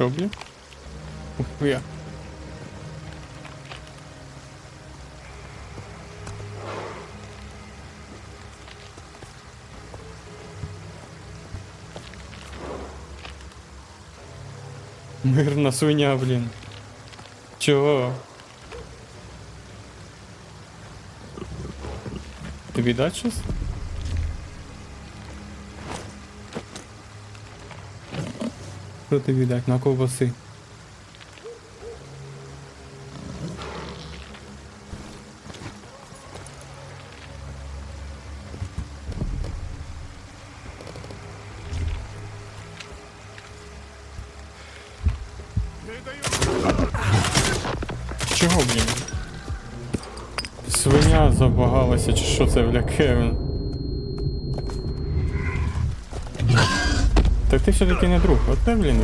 Що, блін? Ухуя. Мирна свиня, блін. Чого? Тобі дать щось? Що тобі дать? На ковбаси. Чого, блін? Свиня забагалася, чи що це, бля, Кевін? Так ти все-таки не друг, ти, блін.